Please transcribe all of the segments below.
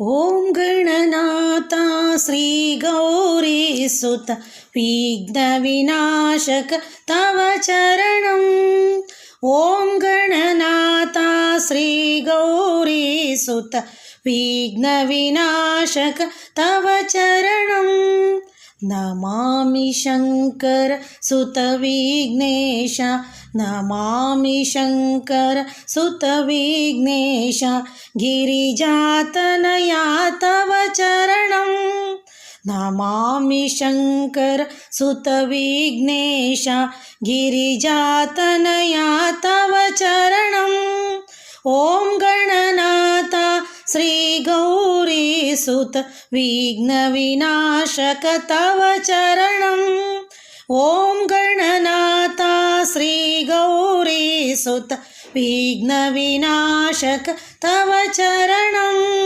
ॐ गणनाथा श्रीगौरीसुत विघ्नविनाशक तव चरणम्। ॐ गणनाथा श्रीगौरीसुत विघ्नविनाशक तव चरणम् नमामि शङ्कर सुतविघ्नेश नमामि शङ्कर सुतविघ्नेश गिरिजातनया तव चरणं नमामि शङ्कर सुतविघ्नेश गिरिजातनया तव चरणम् ॐ गणनाथा श्रीगौरीसुत विघ्नविनाशक तव चरणम्। ॐ गणनाथा श्रीगौरीसुत विघ्नविनाशक तव चरणम्।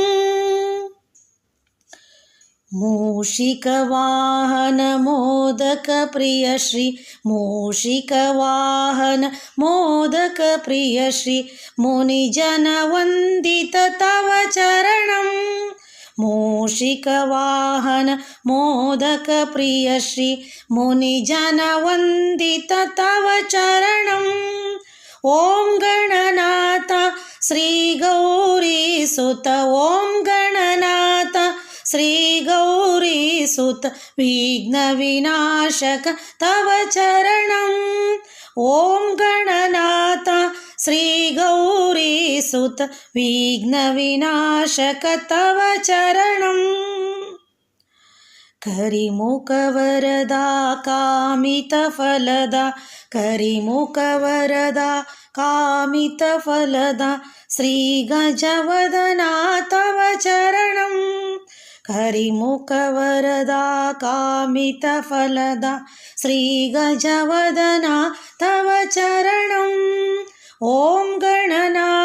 मूषिकवाहन मोदकप्रियश्री मूषिकवाहन मोदकप्रियश्री मुनिजनवन्दित तव चरणं मूषिकवाहन मोदकप्रियश्री मुनिजनवन्दित तव चरणम्। ॐ गणनाथ श्रीगौरीसुत ॐ गणनाथ श्रीगौरीसुत विघ्नविनाशक तव चरणम्। ॐ श्रीगौरीसुत विघ्नविनाशक तव चरणम्। करिमुखवरदा कामितफलदा करिमुखवरदा कामितफलदा श्रीगजवदना तव चरणम्। करिमुखवरदा कामितफलदा श्रीगजवदना तव चरणम्। ॐ गणनाथ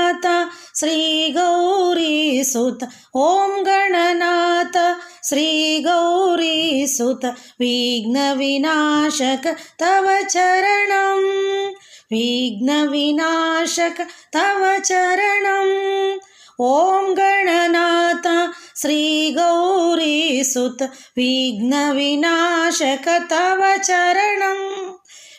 श्रीगौरीसुत ॐ गणनाथ। श्रीगौरीसुत विघ्नविनाशक तव चरणं विघ्नविनाशक तव चरणम्। ॐ गणनाथ। श्रीगौरीसुत विघ्नविनाशक तव चरणम्।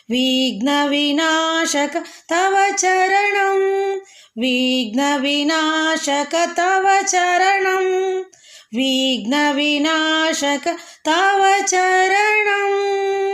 विघ्नविनाशक तव चरणं विघ्नविनाशक तव चरणं। विघ्नविनाशक तव चरणम्